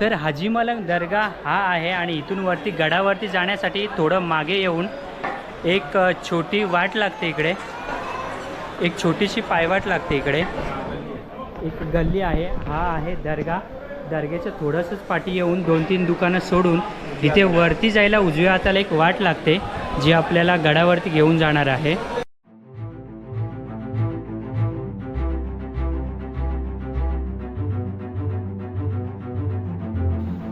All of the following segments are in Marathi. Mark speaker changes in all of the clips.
Speaker 1: तर हाजी मलंग दर्गा हा आहे आणि इथून वरती गडावरती जाण्यासाठी थोडं मागे येऊन एक छोटी वाट लागते इकडे. एक छोटीशी पायवाट लागते इकडे. एक गल्ली आहे. हा आहे दर्गा दर्ग्याच्या थोडंसंच पाठी येऊन दोन तीन दुकानं सोडून इथे वरती जायला उजव्या हाताला एक वाट लागते जी आपल्याला गडावरती घेऊन जाणार आहे.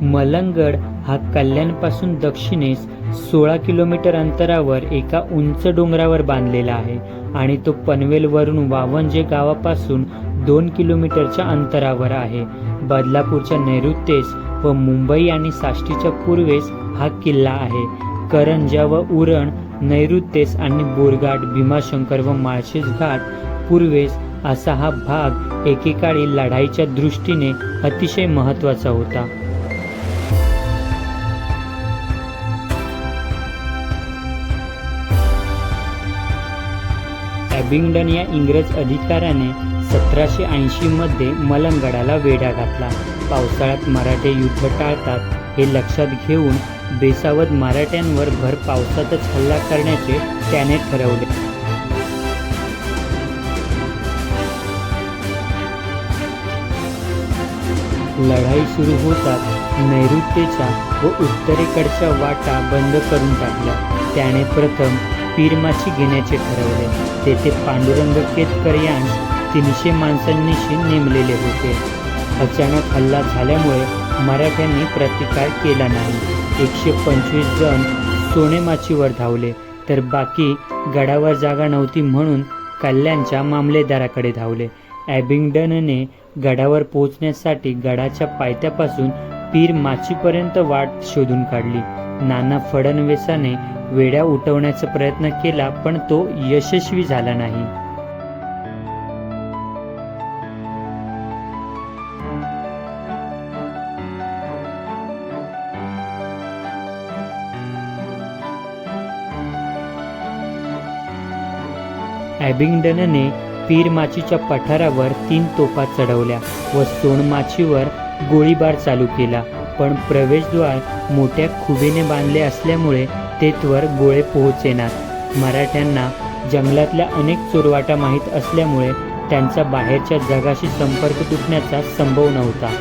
Speaker 1: मलंगड हा कल्याणपासून दक्षिणेस सोळा किलोमीटर अंतरावर एका उंच डोंगरावर बांधलेला आहे आणि तो पनवेलवरून वावंजे गावापासून दोन किलोमीटरच्या अंतरावर आहे. बदलापूरच्या नैऋत्येस व मुंबई आणि साष्टीच्या पूर्वेस हा किल्ला आहे. करंजा व उरण नैऋत्येस आणि बोरघाट भीमाशंकर व माळशेज घाट पूर्वेस असा हा भाग एकेकाळी लढाईच्या दृष्टीने अतिशय महत्त्वाचा होता. ॲबिंग्डन या इंग्रज अधिकाऱ्याने सतराशे ऐंशीमध्ये मलंगडाला वेढा घातला. पावसाळ्यात मराठे युद्ध टाळतात हे लक्षात घेऊन बेसावत मराठ्यांवर भर पावसातच हल्ला करण्याचे त्याने ठरवले. लढाई सुरू होतात नैऋत्येच्या व उत्तरेकडच्या वाटा बंद करून टाकल्या. त्याने प्रथम पीरमाची घेण्याचे ठरवले. तेथे पांडुरंग केतकर यांस तीनशे माणसांनीशी नेमलेले होते. अचानक हल्ला झाल्यामुळे मराठ्यांनी प्रतिकार केला नाही. एकशे पंचवीस जण सोनेमाचीवर धावले तर बाकी गडावर जागा नव्हती म्हणून कल्याणच्या मामलेदाराकडे धावले. ॲबिंग्डनने गडावर पोहोचण्यासाठी गडाच्या पायथ्यापासून पीर माचीपर्यंत वाट शोधून काढली. नाना फडणवीसाने वेड्या उठवण्याचा प्रयत्न केला पण तो यशस्वी झाला नाही. ॲबिंग्डनने पीरमाचीच्या पठारावर तीन तोफा चढवल्या व सोनमाचीवर गोळीबार चालू केला पण प्रवेशद्वार मोठ्या खुबीने बांधले असल्यामुळे तेथवर गोळे पोहोचेनात. मराठ्यांना जंगलातल्या अनेक चोरवाटा माहीत असल्यामुळे त्यांचा बाहेरच्या जगाशी संपर्क तुटण्याचा संभव नव्हता.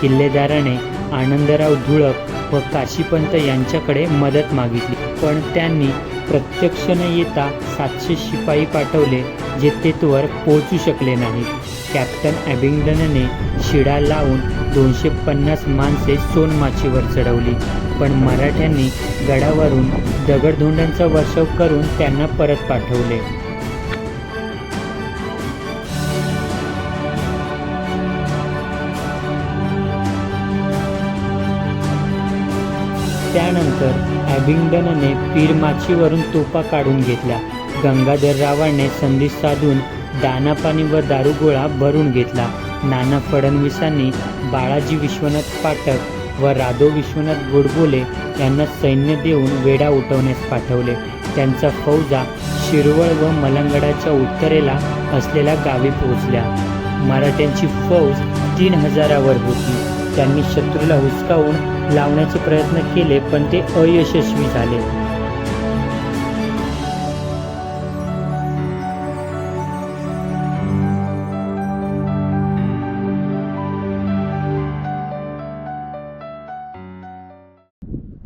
Speaker 1: किल्लेदाराने आनंदराव धुळप व काशीपंत यांच्याकडे मदत मागितली. पण त्यांनी प्रत्यक्ष न येता सातशे शिपाई पाठवले जे तेथवर पोहोचू शकले नाहीत. कॅप्टन ॲबिंग्डनने शिडा लावून दोनशे पन्नास माणसे सोनमाचीवर चढवली. पण मराठ्यांनी गडावरून दगडधोंड्यांचा वर्षाव करून त्यांना परत पाठवले. त्यानंतर ॲबिंग्डनने पीरमाचीवरून तोफा काढून घेतल्या गंगाधररावाने संधी साधून दानापाणी व दारुगोळा भरून घेतला. नाना फडणवीसांनी बाळाजी विश्वनाथ पाठक व राधो विश्वनाथ गोडबोले यांना सैन्य देऊन वेढा उठवण्यास पाठवले. त्यांचा फौजा शिरवळ व मलंगडाच्या उत्तरेला असलेल्या गावी पोहोचल्या. मराठ्यांची फौज तीन हजारावर होती. त्यांनी शत्रूला हुसकावून लावण्याचे प्रयत्न केले पण ते अयशस्वी झाले.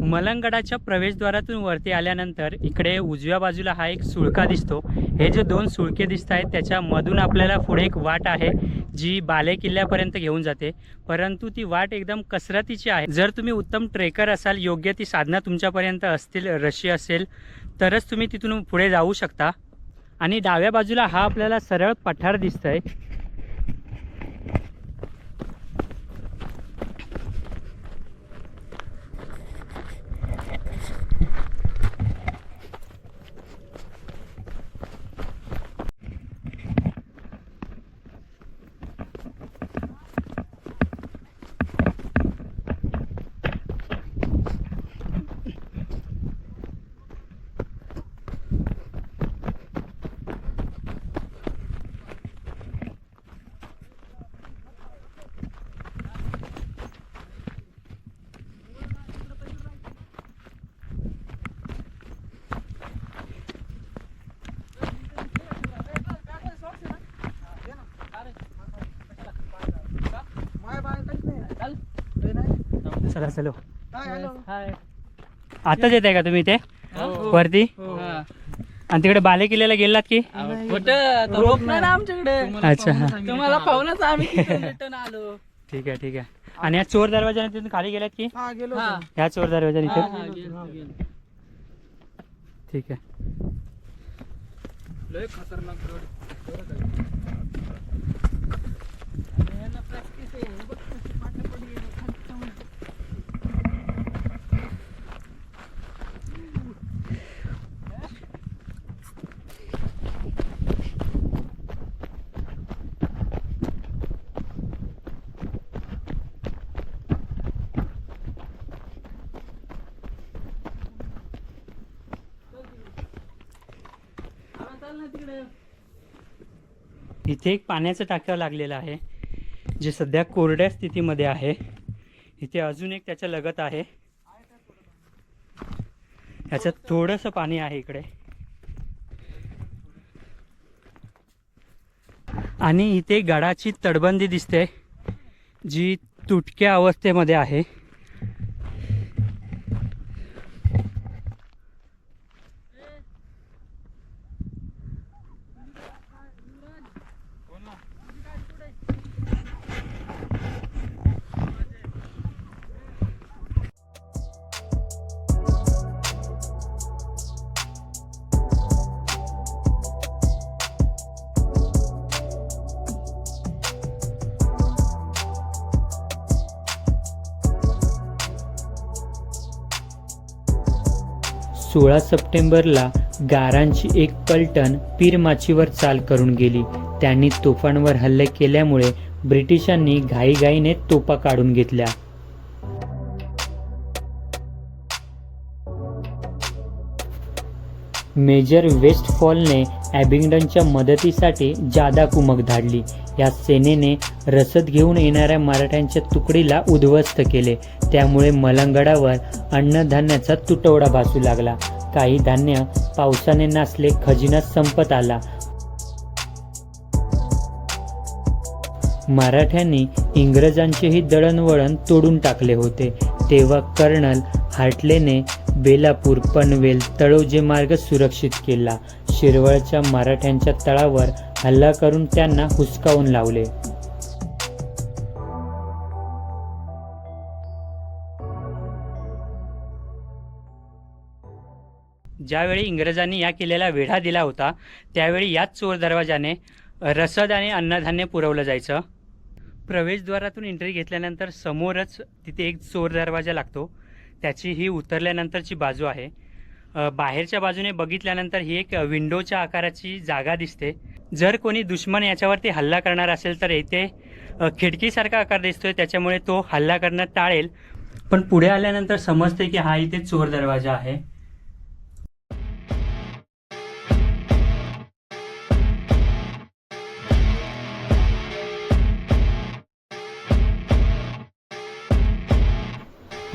Speaker 1: मलंगडाच्या प्रवेशद्वारातून वरती आल्यानंतर इकडे उजव्या बाजूला हा एक सुळका दिसतो. हे जे दोन सुळके दिसत आहेत त्याच्यामधून आपल्याला पुढे एक वाट आहे जी बाले किल्ल्यापर्यंत घेऊन जाते. परंतु ती वाट एकदम कसरतीची आहे. जर तुम्ही उत्तम ट्रेकर असाल योग्य ती साधना तुमच्यापर्यंत असतील रशी असेल तरच तुम्ही तिथून पुढे जाऊ शकता. आणि डाव्या बाजूला हा आपल्याला सरळ पठार दिसतंय. चला चलो. आताच येत आहे का तुम्ही इथे? वरती? आणि तिकडे बाले किल्ल्याला गेलात की?
Speaker 2: आमच्याकडे.
Speaker 1: अच्छा. हा
Speaker 2: तुम्हाला पाहूनच आम्ही आलो.
Speaker 1: ठीक आहे ठीक आहे. आणि या चोर दरवाजाने तिथून खाली गेलात की?
Speaker 2: हा
Speaker 1: ह्या चोर दरवाजाने
Speaker 2: हा,
Speaker 1: इथे?
Speaker 2: हा.
Speaker 1: ठीक आहे.
Speaker 2: खतरनाक गड. आणि यांना practice आहे. हे बघ कशी पाट्या पडली आहे, खाली जाऊन. हा, चाल ना तिकडे
Speaker 1: इथे एक पाण्याचं टाक्या लागलेलं आहे जे सध्या कोरड्या स्थितीमध्ये आहे. इथे अजून एक त्याच्या लगत आहे. ह्याच्यात थोडंसं पाणी आहे इकडे. आणि इथे गडाची तटबंदी दिसते जी तुटक्या अवस्थेमध्ये आहे. सोळा सप्टेंबरला गारांची एक पलटण पीरमाचीवर चाल करून गेली. त्यांनी तोफांवर हल्ले केल्यामुळे ब्रिटिशांनी घाईघाईने तोफा काढून घेतल्या. मेजर वेस्टफॉलने ॲबिंग्डनच्या मदतीसाठी जादा कुमक धाडली. या सेनेने रसद घेऊन येणाऱ्या मराठ्यांच्या तुकडीला उद्ध्वस्त केले. त्यामुळे मलंगडावर अन्नधान्याचा तुटवडा भासू लागला. काही धान्य पावसाने नासले खजिना संपत आला. मराठ्यांनी इंग्रजांचेही दळणवळण तोडून टाकले होते. तेव्हा कर्नल हार्टलेने बेलापूर पनवेल तळोजे मार्ग सुरक्षित केला. शिरवळच्या मराठ्यांच्या तळावर हल्ला करून त्यांना हुसकावून लावले. ज्यावेळी इंग्रजांनी या किल्ल्याला वेढा दिला होता त्यावेळी याच चोर दरवाजाने रसद आणि अन्नधान्य पुरवलं जायचं. प्रवेशद्वारातून एंट्री घेतल्यानंतर समोरच तिथे एक चोर दरवाजा लागतो. त्याची ही उतरल्यानंतरची बाजू आहे. बाहेरच्या बाजूने बघितल्यानंतर ही एक विंडोच्या आकाराची जागा दिसते. जर कोणी दुश्मन याच्यावरती हल्ला करणार असेल तर इथे खिडकीसारखा आकार दिसतोय. त्याच्यामुळे तो हल्ला करणं टाळेल. पण पुढे आल्यानंतर समजते की हा इथे चोर दरवाजा आहे.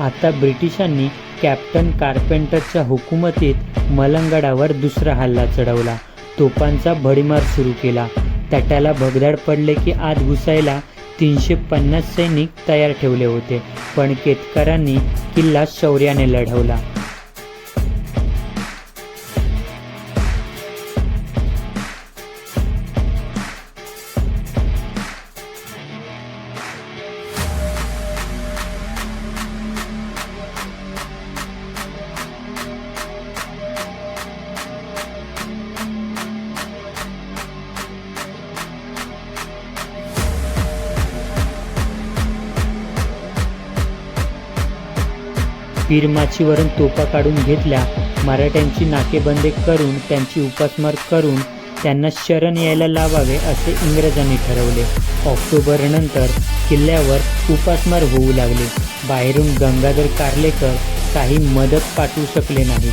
Speaker 1: आता ब्रिटिशांनी कॅप्टन कार्पेंटरच्या हुकुमतीत मलंगडावर दुसरा हल्ला चढवला. तोफांचा भडीमार सुरू केला. तटाला भगदाड पडले की आत घुसायला तीनशे पन्नास सैनिक तयार ठेवले होते पण केतकरांनी किल्ला शौर्याने लढवला. पीरमाचीवरून तोफा काढून घेतल्या. मराठ्यांची नाकेबंदी करून त्यांची उपासमार करून त्यांना शरण यायला लावावे असे इंग्रजांनी ठरवले. ऑक्टोबरनंतर किल्ल्यावर उपासमार होऊ लागले. बाहेरून गंगाधर कार्लेकर काही मदत पाठवू शकले नाही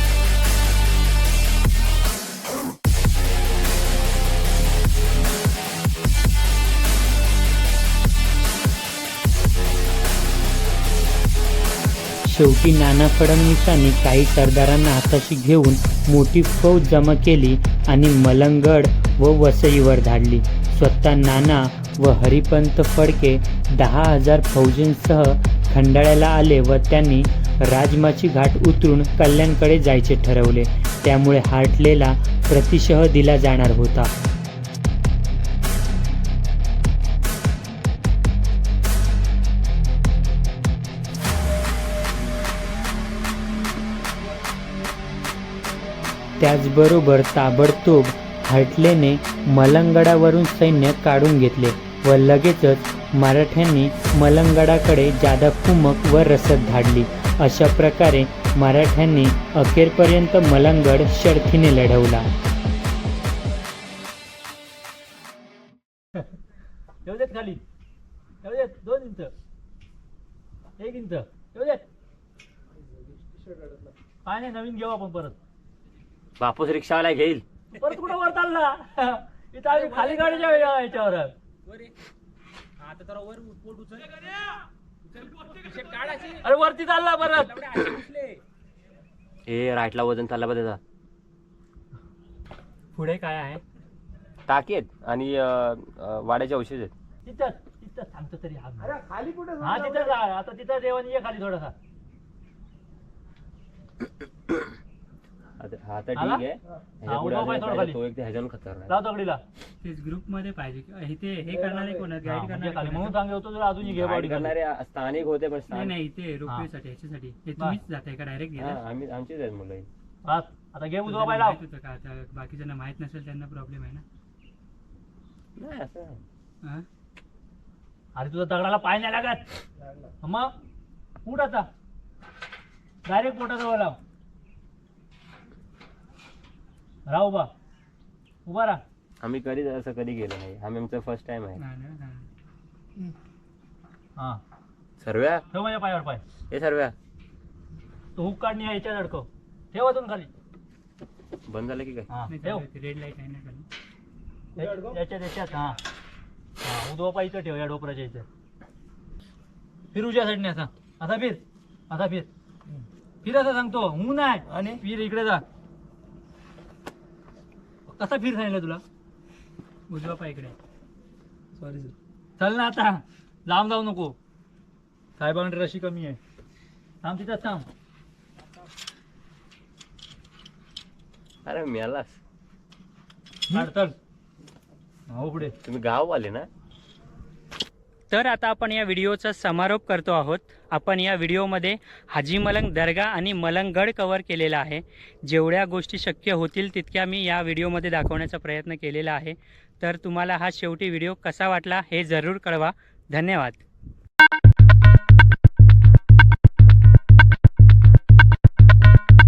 Speaker 1: शेवटी नाना फडणवीसांनी काही सरदारांना हाताशी घेऊन मोठी फौज जमा केली आणि मलंगड व वसईवर धाडली. स्वतः नाना व हरिपंत फडके दहा हजार फौजींसह खंडाळ्याला आले व त्यांनी राजमाची घाट उतरून कल्याणकडे जायचे ठरवले. त्यामुळे हार्टलेला प्रतिशह दिला जाणार होता. त्याचबरोबर ताबडतोब हटलेने मलंगडावरून सैन्य काढून घेतले व लगेचच मराठ्यांनी मलंगडाकडे जादा कुमक व रसद धाडली. अशा प्रकारे मराठ्यांनी अखेरपर्यंत मलंगड शर्थीने लढवला.
Speaker 2: खाली. दोन इंच. एक इंच. पाणी नवीन घेऊ आपण परत.
Speaker 3: बापूस रिक्षावाला घेईल.
Speaker 2: परत कुठं वर चालला? इथं आम्ही खाली गाडीच्या वेळी याच्यावर. अरे वरती चालला परत.
Speaker 3: ए राईटला वजन चालला बा त्याचा.
Speaker 2: पुढे काय आहे?
Speaker 3: टाकी आहेत आणि अं, अं, वाड्याचे औषध आहेत.
Speaker 2: तिथं तिथं सांगतो तरी हा खाली कुठे हा तिथं जा. आता तिथं देवानी ये खाली थोडासा.
Speaker 3: हा तर
Speaker 2: आला?
Speaker 3: ठीक आहे.
Speaker 2: हा,
Speaker 3: ह्याच्या पुढे
Speaker 2: उभा
Speaker 3: अजून
Speaker 2: पाय
Speaker 3: एक
Speaker 2: थोडं
Speaker 3: आहे,
Speaker 2: खाली.
Speaker 3: तो एक ते ह्याच्यानं खतरनाक.
Speaker 2: लाव दगडीला
Speaker 1: तेच ग्रुपमध्ये पाहिजे इथे हे करणारे कोण
Speaker 2: हा, म्हणजे खाली. म्हणून सांगे होतो जर अजून घे
Speaker 3: Guide
Speaker 2: बॉडी
Speaker 3: करणारे स्थानिक होते पण
Speaker 1: नाही
Speaker 3: स्थानिक
Speaker 1: नाही इथे. रोपवेसाठी ह्याच्यासाठी. हे. तुम्हीच जाताय का डायरेक्ट
Speaker 3: हा, आम्ही आमचीच आहेत मुलं
Speaker 2: बस. आता घे उजवा पाय लाव.
Speaker 1: होतं का? आता बाकीच्यांना माहीत नसेल त्यांना प्रॉब्लेम आहे ना?
Speaker 3: नाही असं नाही.
Speaker 1: हा?
Speaker 2: अरे तुझा दगडाला पाय नाही लागत. मग? उठ आता. डायरेक्ट पोटाजवळ लाव. राह उभा. उभा राहा.
Speaker 3: आम्ही कधीच असं कधी गेलो नाही. आम्ही आमचं फर्स्ट टाइम आहे.
Speaker 1: नाही हा.
Speaker 2: हा.
Speaker 3: सर्व्या?
Speaker 2: ठेव माझ्या पायावर पाय.
Speaker 3: हे सर्व्या.
Speaker 2: तो हुक काढणी आहे याच्यात अडकव ठेव अजून खाली.
Speaker 3: बंद झालं की काय?
Speaker 2: हा
Speaker 1: नाही,
Speaker 2: ठेव.
Speaker 1: रेड लाइट आहे ना खाली.
Speaker 2: या- याच्यात याच्यात हा. हा उजवा पाय इथं ठेव या डोपराच्या इथं. फिर उजव्या साईडने असा. असा फिर. असा फिर. फिर असं सांगतो. ऊन आहे. आणि? फिर इकडे जा. कसा फिर सांगितलं तुला?
Speaker 1: उजवा पायकडे
Speaker 2: सॉरी चल ना आता. लांब जाऊ नको. साहेबांकडे रशी कमी आहे. थांब तिथं थांब.
Speaker 3: अरे मेलास
Speaker 2: चल. हो पुढे.
Speaker 3: तुम्ही गाववाले ना?
Speaker 1: तर आता आपण या व्हिडिओचा समारोप करतो आहोत. आपण या व्हिडिओमध्ये हाजी मलंग दर्गा आणि मलंगगड कवर केलेला आहे. जेवढ्या गोष्टी शक्य होतील तितक्या मी या व्हिडिओमध्ये दाखवण्याचा प्रयत्न केलेला आहे. तर तुम्हाला हा शेवटी व्हिडिओ कसा वाटला हे जरूर कळवा. धन्यवाद.